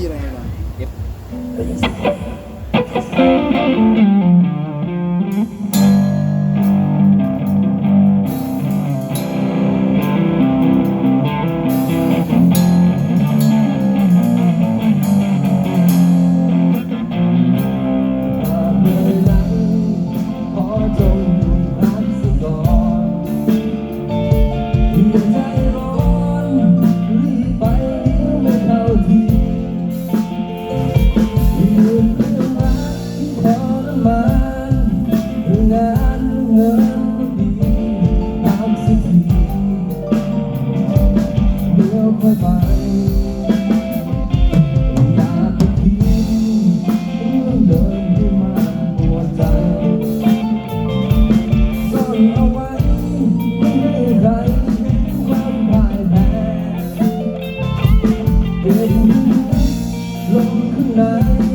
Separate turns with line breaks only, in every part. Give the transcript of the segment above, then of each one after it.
พี่อะไรนะเอฟ ลมข้างใน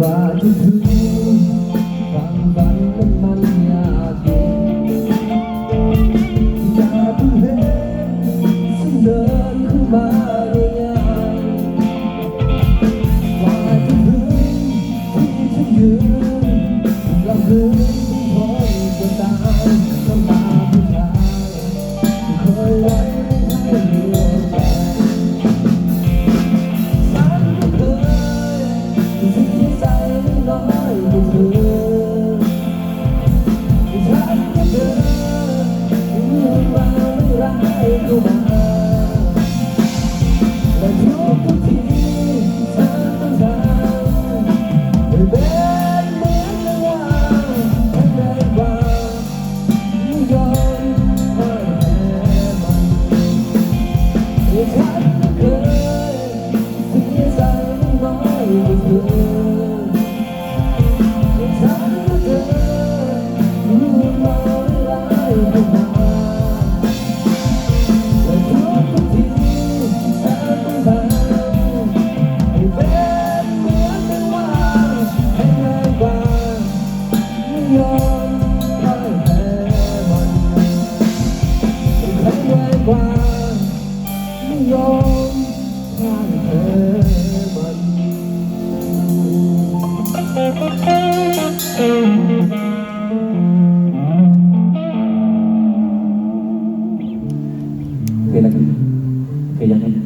lado do Kailangan. Kailangan.